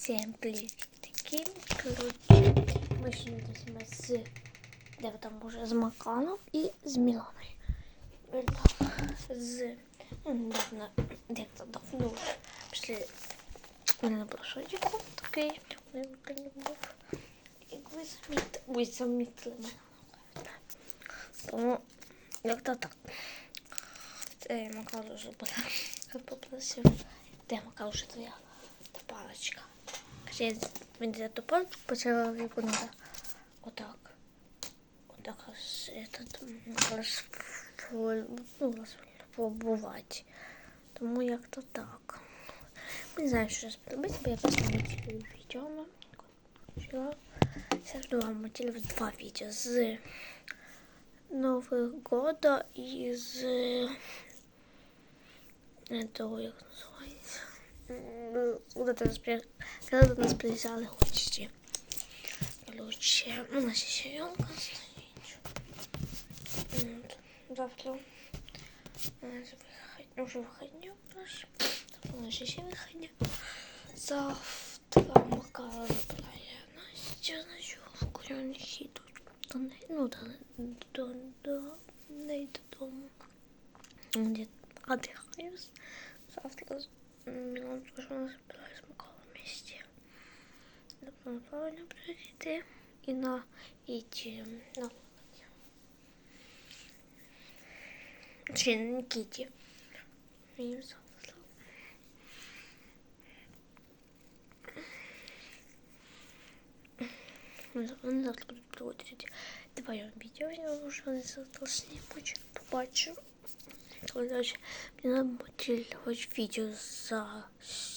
Всем привітки. Коротше, ми сьогодні йдемо з де ви там уже з Маканом і з Міланою. Ми там з ну, недавно, де-то давно вже пішли мене на прошодіку такий, мене був. Як ви замітили, ви замітили мене. Тому як-то так. Це я Макар вже попросив. Де Макар вже твоя та паличка. Каже, я він за ту паличку почала виконати отак. Отак аж этот, розфоль- ну, розфарбувати. Тому як-то так. Не знаю, що сподобається, бо я просто не цілую відео. Вчора. Сейчас жду вам материалов два видео з Нового года и из этого, як називається. М, Вот это распри- когда до нас приезжали гости. Короче, у нас еще елка стоит. Вот. Завтра у нас выход- уже выходня у нас. У нас еще выходня. Завтра Макара забирає Настя на жовку. Вони їдуть до неї, ну, до, до, до неї додому. Де отдыхаю. Завтра з- Мілан теж у нас забирає з Макаром вместе. Тобто на плавання прийти і на іти на лодці. Чи на Нікіті. І завтра. Вони завтра будуть проводити вдвоєм відео, я вже не завтра знімуть, побачу. Короче, мне надо монтировать видео за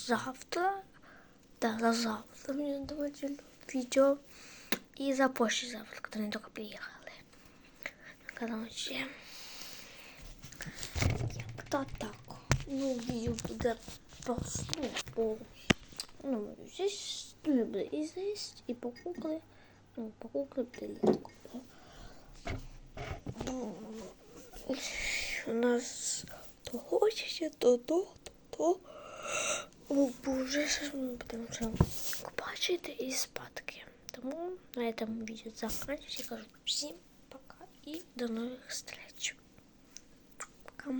завтра. Да, за завтра мне надо монтировать видео. И за послезавтра, когда они только приехали. Короче, как-то так. Ну, видео будет просто, ну, по... Ну, здесь люблю и здесь, и по кукле. Ну, по кукле билетку У нас то хочеться, то то, то то. О, Боже, що ж ми будемо вже бачити і спадки. Тому на этом відео заканчиваю. Я кажу всім пока і до нових встреч. Пока.